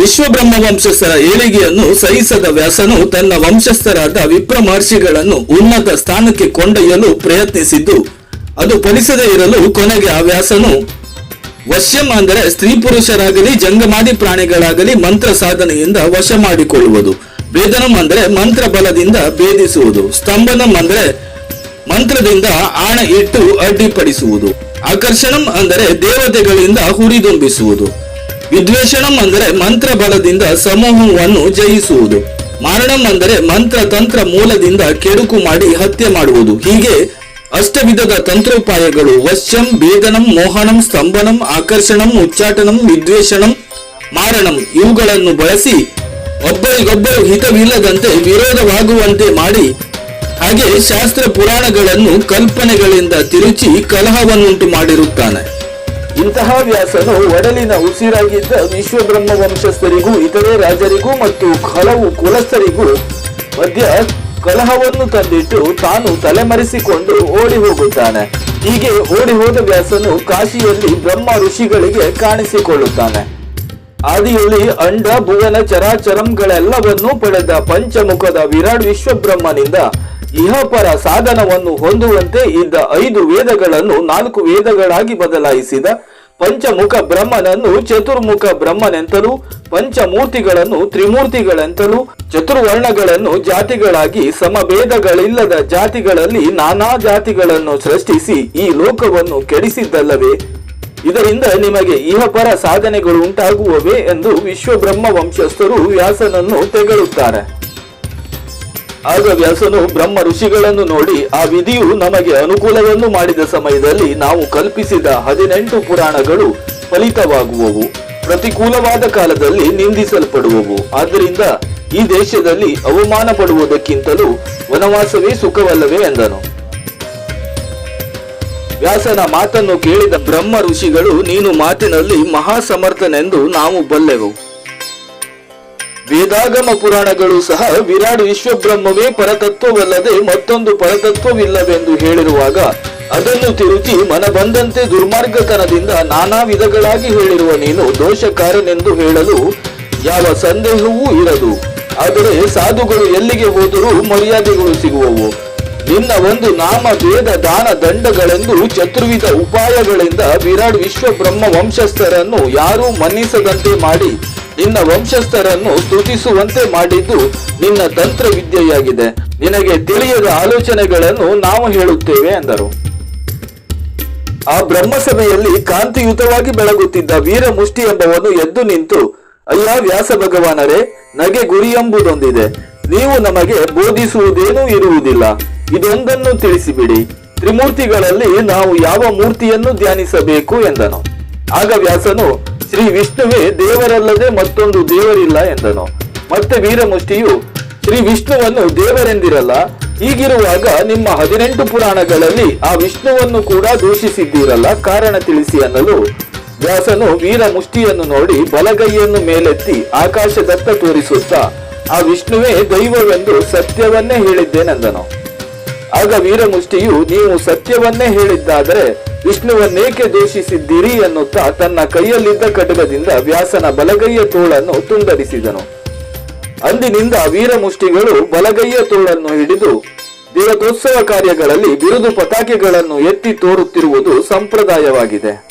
ವಿಶ್ವಬ್ರಹ್ಮ ವಂಶಸ್ಥರ ಏಳಿಗೆಯನ್ನು ಸಹಿಸದ ವ್ಯಾಸನು ತನ್ನ ವಂಶಸ್ಥರಾದ ವಿಪ್ರ ಮಹರ್ಷಿಗಳನ್ನು ಉನ್ನತ ಸ್ಥಾನಕ್ಕೆ ಕೊಂಡೊಯ್ಯಲು ಪ್ರಯತ್ನಿಸಿದ್ದು, ಅದು ಫಲಿಸದೇ ಇರಲು ಕೊನೆಗೆ ಆ ವ್ಯಾಸನು ವಶ್ಯಂ ಅಂದರೆ ಸ್ತ್ರೀ ಪುರುಷರಾಗಲಿ, ಜಂಗಮಾದಿ ಪ್ರಾಣಿಗಳಾಗಲಿ ಮಂತ್ರ ಸಾಧನೆಯಿಂದ ವಶ ಮಾಡಿಕೊಳ್ಳುವುದು. ಭೇದನಂ ಅಂದರೆ ಮಂತ್ರ ಬಲದಿಂದ ಭೇದಿಸುವುದು. ಸ್ತಂಭನಂ ಅಂದರೆ ಮಂತ್ರದಿಂದ ಆಣ ಇಟ್ಟು ಅಡ್ಡಿಪಡಿಸುವುದು. ಆಕರ್ಷಣಂ ಅಂದರೆ ದೇವತೆಗಳಿಂದ ಹುರಿದುಂಬಿಸುವುದು. ವಿದ್ವೇಷಣಂ ಅಂದರೆ ಮಂತ್ರ ಬಲದಿಂದ ಸಮೂಹವನ್ನು ಜಯಿಸುವುದು. ಮಾರಣಂ ಅಂದರೆ ಮಂತ್ರ ತಂತ್ರ ಮೂಲದಿಂದ ಕೆಡುಕು ಮಾಡಿ ಹತ್ಯೆ ಮಾಡುವುದು. ಹೀಗೆ ಅಷ್ಟವಿಧದ ತಂತ್ರೋಪಾಯಗಳು ವಶ್ಯಂ ಭೇದನಂ ಮೋಹನಂ, ಸ್ತಂಭನಂ, ಆಕರ್ಷಣಂ, ಉಚ್ಚಾಟನಂ, ವಿದ್ವೇಷಣಂ, ಮಾರಣಂ ಇವುಗಳನ್ನು ಬಳಸಿ ಒಬ್ಬರಿಗೊಬ್ಬರು ಹಿತವಿಲ್ಲದಂತೆ ವಿರೋಧವಾಗುವಂತೆ ಮಾಡಿ ಹಾಗೆ ಶಾಸ್ತ್ರ ಪುರಾಣಗಳನ್ನು ಕಲ್ಪನೆಗಳಿಂದ ತಿರುಚಿ ಕಲಹವನ್ನುಂಟು ಮಾಡಿರುತ್ತಾನೆ. ಇಂತಹ ವ್ಯಾಸನು ಒಡಲಿನ ಉಸಿರಾಗಿದ್ದ ವಿಶ್ವಬ್ರಹ್ಮ ವಂಶಸ್ಥರಿಗೂ ಇತರೆ ರಾಜರಿಗೂ ಮತ್ತು ಹಲವು ಕುಲಸ್ಥರಿಗೂ ಮಧ್ಯ ಕಲಹವನ್ನು ತಂದಿಟ್ಟು ತಾನು ತಲೆಮರೆಸಿಕೊಂಡು ಓಡಿ ಹೋಗುತ್ತಾನೆ. ಹೀಗೆ ಓಡಿ ಹೋದ ವ್ಯಾಸನು ಕಾಶಿಯಲ್ಲಿ ಬ್ರಹ್ಮ ಋಷಿಗಳಿಗೆ ಕಾಣಿಸಿಕೊಳ್ಳುತ್ತಾನೆ. ಆದಿಯಲ್ಲಿ ಅಂಡ, ಭುವನ, ಚರಾಚರಂಗಳೆಲ್ಲವನ್ನೂ ಪಡೆದ ಪಂಚಮುಖದ ವಿರಾಟ್ ವಿಶ್ವಬ್ರಹ್ಮನಿಂದ ಇಹಪರ ಸಾಧನವನ್ನು ಹೊಂದುವಂತೆ ಇದ್ದ ಐದು ವೇದಗಳನ್ನು ನಾಲ್ಕು ವೇದಗಳಾಗಿ ಬದಲಾಯಿಸಿದ. ಪಂಚಮುಖ ಬ್ರಹ್ಮನನ್ನು ಚತುರ್ಮುಖ ಬ್ರಹ್ಮನೆಂತಲೂ ಪಂಚಮೂರ್ತಿಗಳನ್ನು ತ್ರಿಮೂರ್ತಿಗಳೆಂತಲೂ ಚತುರ್ವರ್ಣಗಳನ್ನು ಜಾತಿಗಳಾಗಿ, ಸಮಭೇದಗಳಿಲ್ಲದ ಜಾತಿಗಳಲ್ಲಿ ನಾನಾ ಜಾತಿಗಳನ್ನು ಸೃಷ್ಟಿಸಿ ಈ ಲೋಕವನ್ನು ಕೆಡಿಸಿದ್ದಲ್ಲವೇ? ಇದರಿಂದ ನಿಮಗೆ ಇಹಪರ ಸಾಧನೆಗಳು ಉಂಟಾಗುವವೇ ಎಂದು ವಿಶ್ವಬ್ರಹ್ಮ ವಂಶಸ್ಥರು ವ್ಯಾಸನನ್ನು ತೆಗಳುತ್ತಾರೆ. ಆಗ ವ್ಯಾಸನು ಬ್ರಹ್ಮ ಋಷಿಗಳನ್ನು ನೋಡಿ, ಆ ವಿಧಿಯು ನಮಗೆ ಅನುಕೂಲವನ್ನು ಮಾಡಿದ ಸಮಯದಲ್ಲಿ ನಾವು ಕಲ್ಪಿಸಿದ ಹದಿನೆಂಟು ಪುರಾಣಗಳು ಫಲಿತವಾಗುವವು. ಪ್ರತಿಕೂಲವಾದ ಕಾಲದಲ್ಲಿ ನಿಂದಿಸಲ್ಪಡುವವು. ಆದ್ದರಿಂದ ಈ ದೇಶದಲ್ಲಿ ಅವಮಾನ ಪಡುವುದಕ್ಕಿಂತಲೂ ವನವಾಸವೇ ಸುಖವಲ್ಲವೇ ಎಂದನು. ವ್ಯಾಸನ ಮಾತನ್ನು ಕೇಳಿದ ಬ್ರಹ್ಮ ಋಷಿಗಳು, ನೀನು ಮಾತಿನಲ್ಲಿ ಮಹಾಸಮರ್ಥನೆಂದು ನಾವು ಬಲ್ಲೆವು. ವೇದಾಗಮ ಪುರಾಣಗಳು ಸಹ ವಿರಾಟ್ ವಿಶ್ವಬ್ರಹ್ಮವೇ ಪರತತ್ವವಲ್ಲದೆ ಮತ್ತೊಂದು ಪರತತ್ವವಿಲ್ಲವೆಂದು ಹೇಳಿರುವಾಗ ಅದನ್ನು ತಿರುಚಿ ಮನ ಬಂದಂತೆ ದುರ್ಮಾರ್ಗತನದಿಂದ ನಾನಾ ವಿಧಗಳಾಗಿ ಹೇಳಿರುವ ನೀನು ದೋಷಕಾರನೆಂದು ಹೇಳಲು ಯಾವ ಸಂದೇಹವೂ ಇರದು. ಆದರೆ ಸಾಧುಗಳು ಎಲ್ಲಿಗೆ ಹೋದರೂ ಮರ್ಯಾದೆಗಳು ಸಿಗುವವು. ನಿನ್ನ ಒಂದು ನಾಮ ಭೇದ ದಾನ ದಂಡಗಳೆಂದು ಚತುರ್ವಿಧ ಉಪಾಯಗಳಿಂದ ವಿರಾಟ್ ವಿಶ್ವಬ್ರಹ್ಮ ವಂಶಸ್ಥರನ್ನು ಯಾರೂ ಮನ್ನಿಸದಂತೆ ಮಾಡಿ ನಿನ್ನ ವಂಶಸ್ಥರನ್ನು ಸ್ತುತಿಸುವಂತೆ ಮಾಡಿದ್ದು ನಿನ್ನ ತಂತ್ರ ವಿದ್ಯೆಯಾಗಿದೆ ನಿನಗೆ ತಿಳಿಯದ ಆಲೋಚನೆಗಳನ್ನು ನಾವು ಹೇಳುತ್ತೇವೆ ಎಂದರು ಆ ಬ್ರಹ್ಮಸಭೆಯಲ್ಲಿ ಕಾಂತಿಯುತವಾಗಿ ಬೆಳಗುತ್ತಿದ್ದ ವೀರ ಮುಷ್ಟಿ ಎಂಬವನು ಎದ್ದು ನಿಂತು, ಅಯ್ಯ ವ್ಯಾಸ ಭಗವಾನರೇ ನಗೆ ಗುರಿ ಎಂಬುದೊಂದಿದೆ. ನೀವು ನಮಗೆ ಬೋಧಿಸುವುದೇನೂ ಇರುವುದಿಲ್ಲ. ಇದೊಂದನ್ನು ತಿಳಿಸಿಬಿಡಿ. ತ್ರಿಮೂರ್ತಿಗಳಲ್ಲಿ ನಾವು ಯಾವ ಮೂರ್ತಿಯನ್ನು ಧ್ಯಾನಿಸಬೇಕು? ಎಂದನು. ಆಗ ವ್ಯಾಸನು ಶ್ರೀ ವಿಷ್ಣುವೇ ದೇವರಲ್ಲದೆ ಮತ್ತೊಂದು ದೇವರಿಲ್ಲ ಎಂದನು. ಮತ್ತೆ ವೀರಮುಷ್ಟಿಯು, ಶ್ರೀ ವಿಷ್ಣುವನ್ನು ದೇವರೆಂದಿರಲ್ಲ, ಹೀಗಿರುವಾಗ ನಿಮ್ಮ ಹದಿನೆಂಟು ಪುರಾಣಗಳಲ್ಲಿ ಆ ವಿಷ್ಣುವನ್ನು ಕೂಡ ದೂಷಿಸಿದ್ದೀರಲ್ಲ, ಕಾರಣ ತಿಳಿಸಿ ಅನ್ನಲು. ವ್ಯಾಸನು ವೀರ ಮುಷ್ಟಿಯನ್ನು ನೋಡಿ ಬಲಗೈಯನ್ನು ಮೇಲೆತ್ತಿ ಆಕಾಶದತ್ತ ತೋರಿಸುತ್ತಾ, ಆ ವಿಷ್ಣುವೇ ದೈವವೆಂದು ಸತ್ಯವನ್ನೇ ಹೇಳಿದ್ದೇನೆಂದನು. ಆಗ ವೀರಮುಷ್ಟಿಯು, ನೀವು ಸತ್ಯವನ್ನೇ ಹೇಳಿದ್ದಾದರೆ ವಿಷ್ಣುವನ್ನೇಕೆ ದೂಷಿಸಿದ್ದೀರಿ ಎನ್ನುತ್ತಾ ತನ್ನ ಕೈಯಲ್ಲಿದ್ದ ಕಟಕದಿಂದ ವ್ಯಾಸನ ಬಲಗೈಯ ತೋಳನ್ನು ತುಂಡರಿಸಿದನು. ಅಂದಿನಿಂದ ವೀರಮುಷ್ಟಿಗಳು ಬಲಗೈಯ ತೋಳನ್ನು ಹಿಡಿದು ದಿವಸೋತ್ಸವ ಕಾರ್ಯಗಳಲ್ಲಿ ಬಿರುದು ಪತಾಕೆಗಳನ್ನು ಎತ್ತಿ ತೋರುತ್ತಿರುವುದು ಸಂಪ್ರದಾಯವಾಗಿದೆ.